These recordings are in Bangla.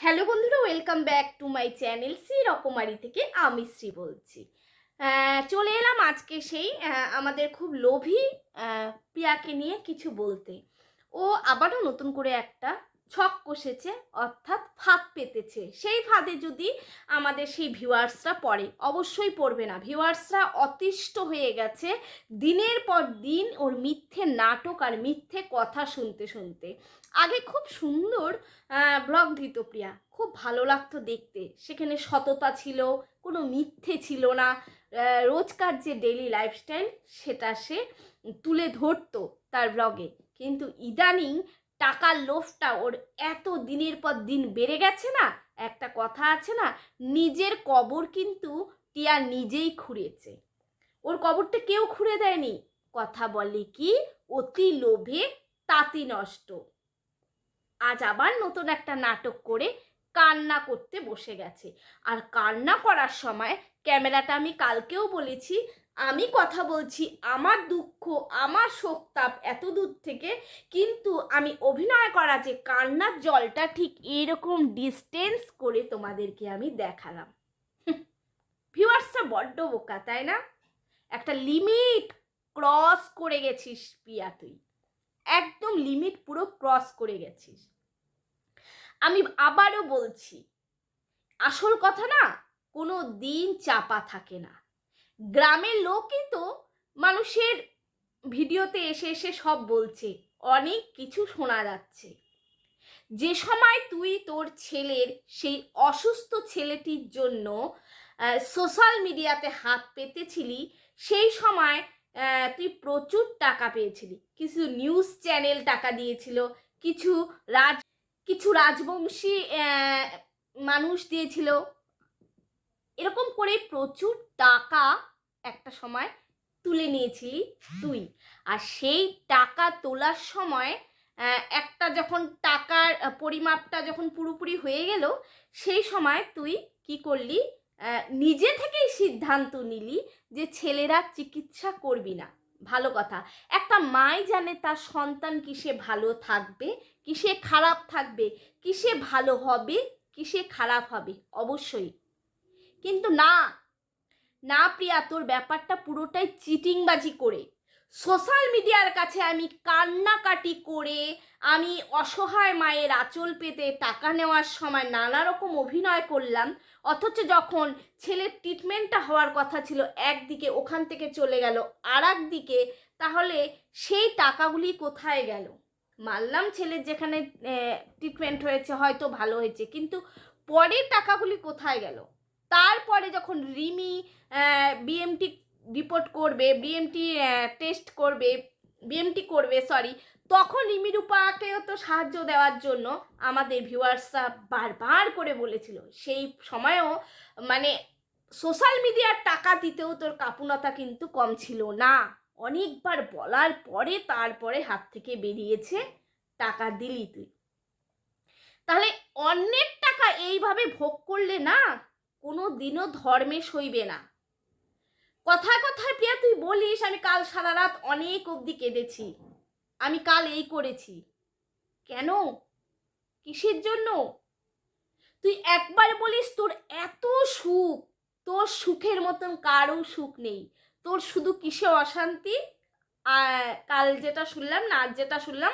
হ্যালো বন্ধুরা welcome back to my channel Shri Rokomari থেকে আমি শ্রী বলছি। চলে এলাম আজকে সেই আমাদের খুব লোভী প্রিয়াকে নিয়ে কিছু বলতে। ও আবারও নতুন করে একটা ছক কষেছে, অর্থাৎ ফাঁদ পেতেছে। সেই ফাঁদে যদি আমাদের সেই ভিউয়ার্সরা পড়ে, অবশ্যই পড়বে না। ভিউয়ার্সরা অতিষ্ঠ হয়ে গেছে দিনের পর দিন ওর মিথ্যে নাটক আর মিথ্যে কথা শুনতে শুনতে। আগে খুব সুন্দর ব্লগ দিত প্রিয়া। খুব ভালো লাগতো দেখতে। সেখানে সততা ছিল, কোনো মিথ্যে ছিল না। রোজকার যে ডেলি লাইফস্টাইল সেটা সে তুলে ধরতো তার ব্লগে। কিন্তু ইদানিং টাকার লোভটা ওর এত দিনের পর দিন বেড়ে গেছে না, একটা কথা আছে না, নিজের কবর কিন্তু টিয়া নিজেই খুঁড়েছে। ওর কবরটা কেউ খুঁড়ে দেয়নি। কথা বলে কি, অতি লোভে তাঁতি নষ্ট। আজ আবার নতুন একটা নাটক করে কান্না করতে বসে গেছে। আর কান্না করার সময় ক্যামেরাটা আমি কালকেও বলেছি আমি কথা বলছি আমার দুঃখ, আমার শোকতাপ এত দূর থেকে, কিন্তু আমি অভিনয় করা যে কান্নার জলটা ঠিক এরকম ডিস্টেন্স করে তোমাদেরকে আমি দেখালাম। ভিউয়ার্সটা বড্ড বোকা, তাই না? একটা লিমিট ক্রস করে গেছিস পিয়া তুই। একদম লিমিট পুরো ক্রস করে গেছিস। আমি আবারও বলছি, আসল কথা না কোনো দিন চাপা থাকে না। গ্রামের লোকই তো মানুষের ভিডিওতে এসে এসে সব বলছে, অনেক কিছু শোনা যাচ্ছে। যে সময় তুই তোর ছেলের সেই অসুস্থ ছেলেটির জন্য সোশ্যাল মিডিয়াতে হাত পেতেছিলি, সেই সময় তুই প্রচুর টাকা পেয়েছিলি। কিছু নিউজ চ্যানেল টাকা দিয়েছিল, কিছু রাজ, কিছু রাজবংশী মানুষ দিয়েছিল। এরকম করে প্রচুর টাকা একটা সময় তুলে নিয়েছিলি তুই। আর সেই টাকা তোলার সময় একটা যখন টাকার পরিমাপটা যখন পুরোপুরি হয়ে গেল, সেই সময় তুই কি করলি? নিজে থেকেই সিদ্ধান্ত নিলি যে ছেলেরা চিকিৎসা করবি না। ভালো কথা। একটা মাই জানে তার সন্তান কিসে ভালো থাকবে, কিসে খারাপ থাকবে, কিসে ভালো হবে, কিসে খারাপ হবে, অবশ্যই। কিন্তু না না প্রিয়া, তোর ব্যাপারটা পুরোটাই চিটিংবাজি করে। সোশ্যাল মিডিয়ার কাছে আমি কান্নাকাটি করে আমি অসহায় মায়ের আঁচল পেতে টাকা নেওয়ার সময় নানা রকম অভিনয় করলাম, অথচ যখন ছেলের ট্রিটমেন্টটা হওয়ার কথা ছিল একদিকে ওখান থেকে চলে গেল আর দিকে তাহলে সেই টাকাগুলি কোথায় গেল? মানলাম ছেলের যেখানে ট্রিটমেন্ট হয়েছে, হয়তো ভালো হয়েছে, কিন্তু পরের টাকাগুলি কোথায় গেল? তারপরে যখন রিমি বিএমটি রিপোর্ট করবে বিএমটি টেস্ট করবে বিএমটি করবে সরি তখন রিমি রূপাকেও তো সাহায্য দেওয়ার জন্য আমাদের ভিউয়ার্সরা বারবার করে বলেছিল। সেই সময়ও মানে সোশ্যাল মিডিয়ার টাকা দিতেও তোর কাপুনতা কিন্তু কম ছিল না। অনেকবার বলার পরে তারপরে হাত থেকে বেরিয়েছে টাকা দিলি তুই। তাহলে অন্যের টাকা এইভাবে ভোগ করলে না কোনো দিনও ধর্মে সইবে না। কথায় কথায় প্রিয়া, তুই বলিস, আমি কাল সারা রাত অনেক অবধি কেঁদেছি। আমি কাল এই করেছি। কেন? কিসের জন্য? তুই একবার বলিস, তোর এত সুখ, তোর সুখের মতন কারও সুখ নেই। তোর শুধু কিসে অশান্তি? কাল যেটা শুনলাম না, আজ যেটা শুনলাম,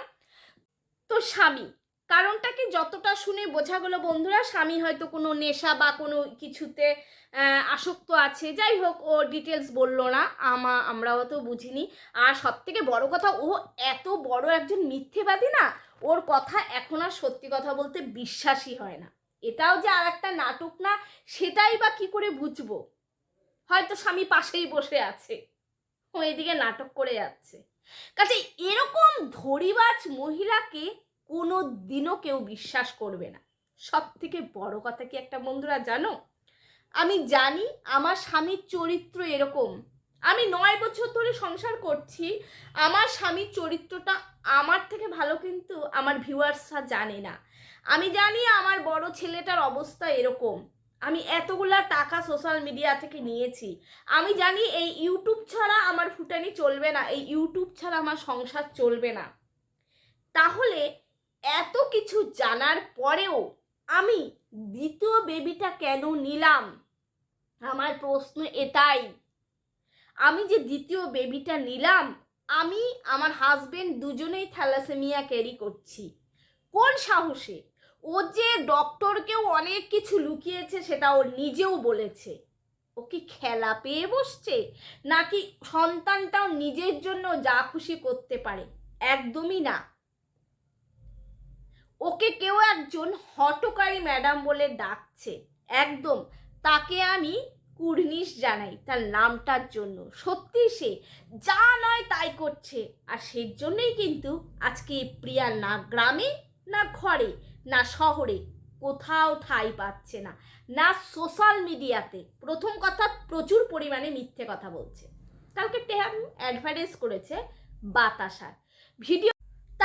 তোর স্বামী। কারণটাকে যতটা শুনে বোঝা গেলো বন্ধুরা, স্বামী হয়তো কোনো নেশা বা কোনো কিছুতে আসক্ত আছে। যাই হোক, ও ডিটেলস বলল না, আমা, আমরাও তো বুঝিনি। আর সব থেকে বড় কথা, ও এত বড় একজন মিথ্যেবাদী না, ওর কথা এখন আর সত্যি কথা বলতে বিশ্বাসই হয় না। এটাও যে আর একটা নাটক না, সেটাই বা কি করে বুঝব? হয়তো স্বামী পাশেই বসে আছে, ও এদিকে নাটক করে যাচ্ছে। কাজে এরকম ধরিবাজ মহিলাকে কোনো দিনও কেউ বিশ্বাস করবে না। সব থেকে বড় কথা কি একটা বন্ধুরা জানো? আমি জানি আমার স্বামীর চরিত্র এরকম। আমি নয় বছর ধরে সংসার করছি, আমার স্বামীর চরিত্রটা আমার থেকে ভালো কিন্তু আমার ভিউয়ার্সরা জানে না। আমি জানি আমার বড় ছেলেটার অবস্থা এরকম। আমি এতগুলা টাকা সোশ্যাল মিডিয়া থেকে নিয়েছি। আমি জানি এই ইউটিউব ছাড়া আমার ফুটানি চলবে না, এই ইউটিউব ছাড়া আমার সংসার চলবে না। তাহলে এত কিছু জানার পরেও আমি দ্বিতীয় বেবিটা কেন নিলাম? আমার প্রশ্ন এটাই। আমি যে দ্বিতীয় বেবিটা নিলাম, আমি আমার হাজবেন্ড দুজনেই থ্যালাসেমিয়া ক্যারি করছি। কোন সাহসে? ও যে ডক্টরকেও অনেক কিছু লুকিয়েছে সেটা ও নিজেও বলেছে। ও কি খেলা পেয়ে বসছে? নাকি সন্তানটাও নিজের জন্য যা খুশি করতে পারে? একদমই না। ওকে কেউ একজন হটকারী ম্যাডাম বলে ডাকছে। একদম, তাকে আমি কুর্নিশ জানাই তার নামটার জন্য। সত্যি সে যা নয় তাই করছে। আর সেই জন্যই কিন্তু আজকে প্রিয়া না গ্রামে, না ঘরে, না শহরে কোথাও ঠাঁই পাচ্ছে না না সোশ্যাল মিডিয়াতে। প্রথম কথা, প্রচুর পরিমাণে মিথ্যে কথা বলছে। কালকে টেহাম অ্যাডভার্টাইজ করেছে বাতাসার। ভিডিও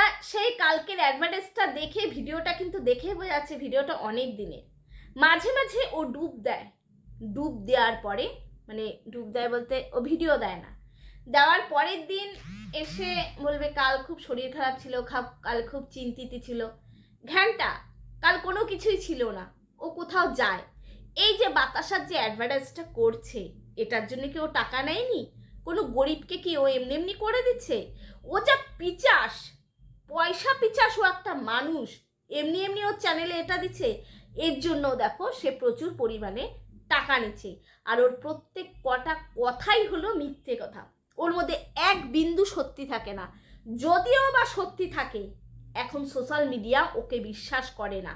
তা সেই কালকের অ্যাডভার্টাইজটা দেখে, ভিডিওটা কিন্তু দেখে বোঝা যাচ্ছে ভিডিওটা অনেক দিনের। মাঝে মাঝে ও ডুব দেয়। ডুব দেওয়ার পরে মানে ডুব দেয় বলতে ও ভিডিও দেয় না। দেওয়ার পরের দিন এসে বলবে, কাল খুব শরীর খারাপ ছিল, খাপ, কাল খুব চিন্তিত ছিল। ঘ্যানটা, কাল কোনো কিছুই ছিল না। ও কোথাও যায়। এই যে বাতাসার যে অ্যাডভার্টাইজটা করছে, এটার জন্য কি ও টাকা নেয়নি? কোনো গরিবকে কি ও এমনি এমনি করে দিচ্ছে? ও যা পিচাস! পয়সা পিচাস একটা মানুষ। এমনি এমনি ওর চ্যানেলে এটা দিচ্ছে। এর জন্য দেখো সে প্রচুর পরিমাণে টাকা নিচ্ছে। আর ওর প্রত্যেক কটা কথাই হলো মিথ্যে কথা। ওর মধ্যে এক বিন্দু সত্যি থাকে না। যদিও বা সত্যি থাকে, এখন সোশ্যাল মিডিয়া ওকে বিশ্বাস করে না।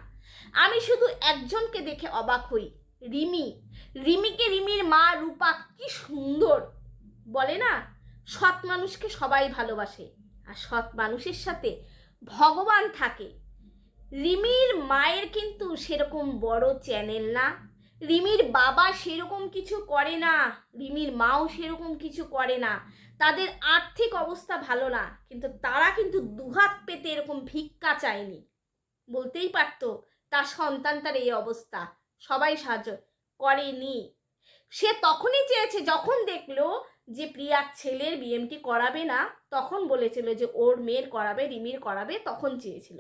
আমি শুধু একজনকে দেখে অবাক হই, রিমি। রিমিকে রিমির মা রূপা কি সুন্দর। বলে না, সৎ মানুষকে সবাই ভালোবাসে। আর সৎ মানুষের সাথে ভগবান থাকে। রিমির মায়ের কিন্তু সেরকম বড় চ্যানেল না। রিমির বাবা সেরকম কিছু করে না, রিমির মাও সেরকম কিছু করে না। তাদের আর্থিক অবস্থা ভালো না, কিন্তু তারা কিন্তু দুহাত পেতে এরকম ভিক্ষা চায়নি। বলতেই পারতো তার সন্তানটার এই অবস্থা, সবাই সাহায্য করেনি। সে তখনই চেয়েছে, যখন দেখল যে প্রিয়ার ছেলের বিএমটি করাবে না, তখন বলেছিল যে ওর মেয়ের করাবে, রিমির করাবে, তখন চেয়েছিল।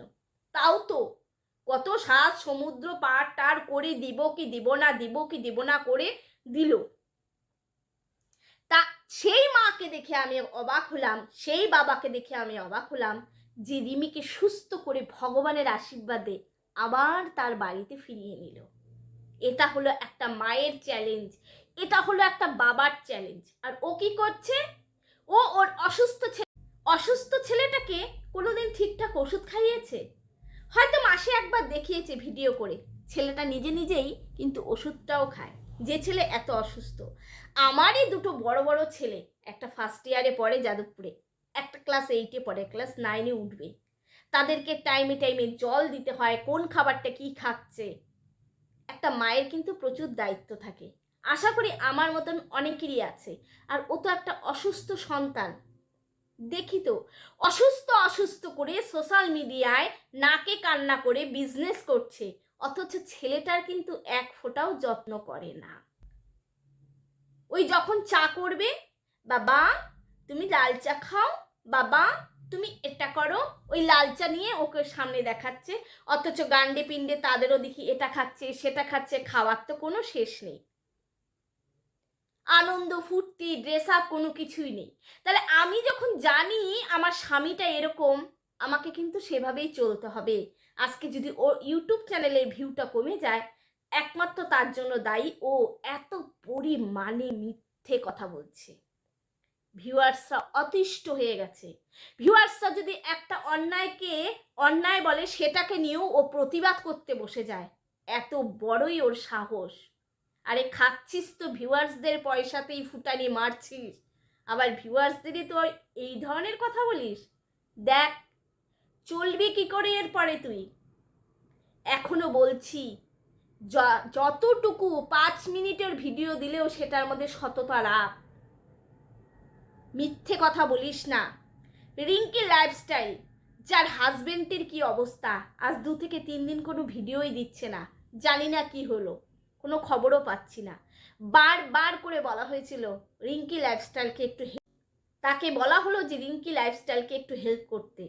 তাও তো কত সাত সমুদ্র পার টার করে দিব কি দিব না, দিব কি দিব না করে দিল। তা সেই মাকে দেখে আমি অবাক হলাম, সেই বাবাকে দেখে আমি অবাক হলাম যে রিমিকে সুস্থ করে ভগবানের আশীর্বাদে আবার তার বাড়িতে ফিরিয়ে নিল। এটা হলো একটা মায়ের চ্যালেঞ্জ এটা হলো একটা বাবার চ্যালেঞ্জ আর ও কি করছে? ও ওর অসুস্থ ছেলে অসুস্থ ছেলেটাকে কোনোদিন ঠিকঠাক ওষুধ খাইয়েছে? হয়তো মাসে একবার দেখিয়েছে ভিডিও করে। ছেলেটা নিজে নিজেই কিন্তু ওষুধটাও খায়। যে ছেলে এত অসুস্থ। আমারই দুটো বড় বড় ছেলে। একটা ফার্স্ট ইয়ারে পড়ে যাদবপুরে। একটা ক্লাস এইটে পড়ে ক্লাস নাইনে উঠবে। তাদেরকে টাইমে টাইমে জল দিতে হয়, কোন খাবারটা কি খাচ্ছে? একটা মায়ের কিন্তু প্রচুর দায়িত্ব থাকে। আশা করি আমার মতন অনেকেরই আছে। আর ও তো একটা অসুস্থ সন্তান। দেখি তো, অসুস্থ অসুস্থ করে সোশ্যাল মিডিয়ায় নাকে কান্না করে বিজনেস করছে। অথচ ছেলেটার কিন্তু এক ফোঁটাও যত্ন করে না। ওই যখন চা করবে, বাবা, তুমি লাল চা খাও, বাবা, তুমি এটা করো। ওই লাল চা নিয়ে ওকে সামনে দেখাচ্ছে। অথচ গান্ডে পিণ্ডে তাদেরও দেখি এটা খাচ্ছে, সেটা খাচ্ছে, খাওয়ার তো কোনো শেষ নেই। আনন্দ, ফুর্তি ড্রেস আপ কোনো কিছুই নেই। তাহলে আমি যখন জানি আমার স্বামীটা এরকম, আমাকে কিন্তু সেভাবেই চলতে হবে। আজকে যদি ও ইউটিউব চ্যানেলের ভিউটা কমে যায়, একমাত্র তার জন্য দায়ী। ও এত পরিমাণে মিথ্যে কথা বলছে। ভিউয়ার্সরা অতিষ্ঠ হয়ে গেছে। ভিউয়ার্সরা যদি একটা অন্যায়কে, অন্যায় বলে সেটাকে নিয়েও ও প্রতিবাদ করতে বসে যায়, এত বড়ই ওর সাহস। আরে খাচ্ছিস তো ভিউয়ার্সদের পয়সাতেই ফুটানি মারছিস। আবার ভিউয়ার্সদেরই তো এই ধরনের কথা বলিস? দেখ, চলবি কি করে এরপরে তুই? এখনও বলছি যতটুকু পাঁচ মিনিটের ভিডিও দিলেও সেটার মধ্যে সততা রাখ। মিথ্যে কথা বলিস না। রিঙ্কি লাইফস্টাইল যার হাজবেন্ডের কি অবস্থা? আজ দু থেকে তিন দিন কোনো ভিডিওই দিচ্ছে না। জানি না কি হলো। কোনো খবরও পাচ্ছি না। বারবার করে বলা হয়েছিল, রিঙ্কি লাইফস্টাইলকে একটু তাকে বলা হলো যে, রিঙ্কি লাইফস্টাইলকে একটু হেল্প করতে।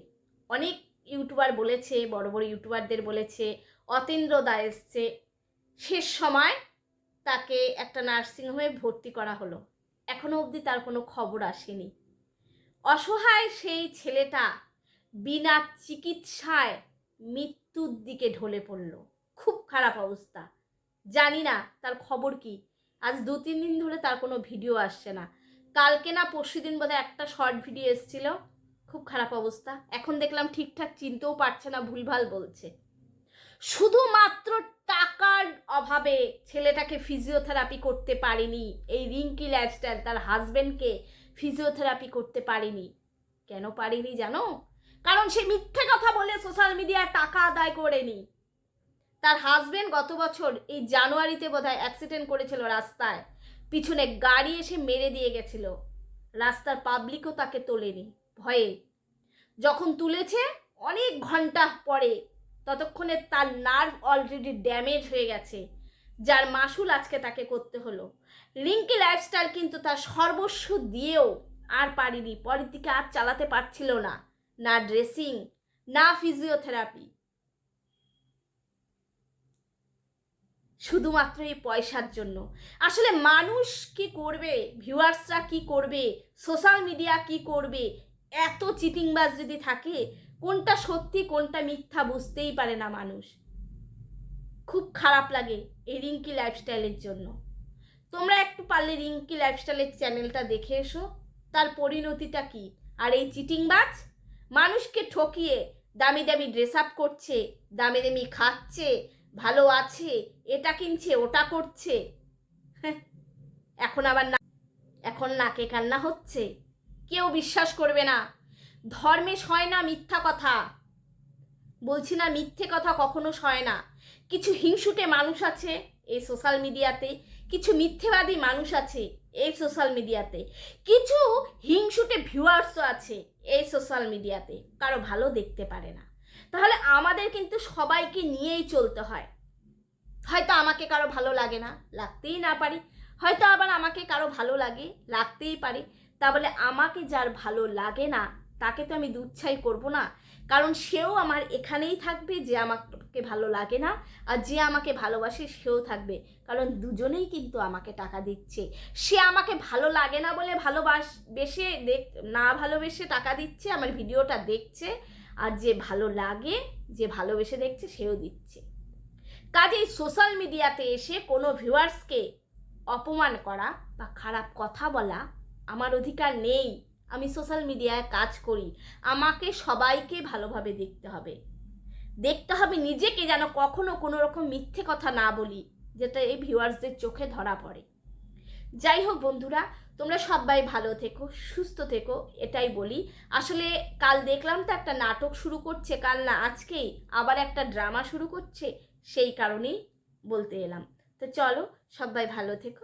অনেক ইউটিউবার বলেছে, বড় বড় ইউটিউবারদের বলেছে, অতীন্দ্র দা এসছে। শেষ সময় তাকে একটা নার্সিংহোমে ভর্তি করা হলো। এখনও অবধি তার কোনো খবর আসেনি। অসহায় সেই ছেলেটা বিনা চিকিৎসায় মৃত্যুর দিকে ঢলে পড়ল। খুব খারাপ অবস্থা। জানি না তার খবর কি। আজ দু তিন দিন ধরে তার কোনো ভিডিও আসছে না। কালকে না পরশু দিন বোধহয় একটা শর্ট ভিডিও এসেছিল। খুব খারাপ অবস্থা। এখন দেখলাম ঠিকঠাক চিনতেও পারছে না, ভুলভাল বলছে। শুধুমাত্র টাকার অভাবে ছেলেটাকে ফিজিওথেরাপি করতে পারেনি। এই রিঙ্কি লাইফস্টাইল তার হাজবেন্ডকে ফিজিওথেরাপি করতে পারেনি। কেন পারিনি জানো? কারণ সে মিথ্যে কথা বলে সোশ্যাল মিডিয়ায় টাকা আদায় করেনি। তার হাজবেন্ড গত বছর এই জানুয়ারিতে বোধহয় অ্যাক্সিডেন্ট করেছিল রাস্তায়। পিছনে গাড়ি এসে মেরে দিয়ে গেছিল। রাস্তার পাবলিকও তাকে তোলেনি, ভয়ে। যখন তুলেছে, অনেক ঘণ্টা পরে ততক্ষণে তার নার্ভ অলরেডি ড্যামেজ হয়ে গেছে, যার মাসুল আজকে তাকে করতে হলো। রিঙ্কি লাইফস্টাইল কিন্তু তার সর্বস্ব দিয়েও আর পারিনি। পরের দিকে আর চালাতে পারছিল না। না ড্রেসিং না ফিজিওথেরাপি শুধুমাত্র এই পয়সার জন্য। আসলে মানুষ কি করবে? ভিউয়ার্সরা কি করবে? সোশ্যাল মিডিয়া কি করবে? এত চিটিংবাজ যদি থাকে, কোনটা সত্যি, কোনটা মিথ্যা বুঝতেই পারে না মানুষ। খুব খারাপ লাগে এই রিঙ্কি লাইফস্টাইলের জন্য। তোমরা একটু পারলে রিঙ্কি লাইফস্টাইলের চ্যানেলটা দেখে এসো। তার পরিণতিটা কি? আর এই চিটিংবাজ? মানুষকে ঠকিয়ে দামি দামি ড্রেস আপ করছে, দামি দামি খাচ্ছে ভালো আছে এটা কিনছে ওটা করছে। হ্যাঁ, এখন আবার না এখন নাকে কান্না হচ্ছে। কেউ বিশ্বাস করবে না। ধর্মে সয় না মিথ্যা কথা। বলছি না মিথ্যে কথা কখনো সয় না। কিছু হিংসুটে মানুষ আছে এই সোশ্যাল মিডিয়াতে কিছু মিথ্যেবাদী মানুষ আছে এই সোশ্যাল মিডিয়াতে কিছু হিংসুটে ভিউয়ার্সও আছে এই সোশ্যাল মিডিয়াতে কারও ভালো দেখতে পারে না। তাহলে আমাদের কিন্তু সবাইকে নিয়েই চলতে হয়। হয়তো আমাকে কারও ভালো লাগে না, লাগতেই না পারি। হয়তো আবার আমাকে কারও ভালো লাগে, লাগতেই পারে। তা বলে আমাকে যার ভালো লাগে না, তাকে তো আমি দুচ্ছাই করব না। কারণ সেও আমার এখানেই থাকবে যে আমাকে ভালো লাগে না, আর যে আমাকে ভালোবাসে সেও থাকবে। কারণ দুজনেই কিন্তু আমাকে টাকা দিচ্ছে। সে আমাকে ভালো লাগে না বলে ভালোবাস, বেশে দেখ, না ভালোবেসে টাকা দিচ্ছে, আমার ভিডিওটা দেখছে আর যে ভালো লাগে, যে ভালোবেসে দেখছে, সেও দিচ্ছে। কাজেই সোশ্যাল মিডিয়াতে এসে কোনো ভিউয়ার্সকে অপমান করা বা খারাপ কথা বলা আমার অধিকার নেই। আমি সোশ্যাল মিডিয়ায় কাজ করি। আমাকে সবাইকে ভালোভাবে দেখতে হবে। দেখতে হবে নিজেকে যেন কখনো কোনো রকম মিথ্যে কথা না বলি, যেটা এই ভিউয়ার্সদের চোখে ধরা পড়ে। যাই হোক বন্ধুরা তোমরা সবাই ভালো থেকো, সুস্থ থেকো, এটাই বলি। আসলে কাল দেখলাম তো একটা নাটক শুরু করছে, কাল না আজকেই আবার একটা ড্রামা শুরু করছে, সেই কারণেই বলতে এলাম। তো চলো, সবাই ভালো থেকো।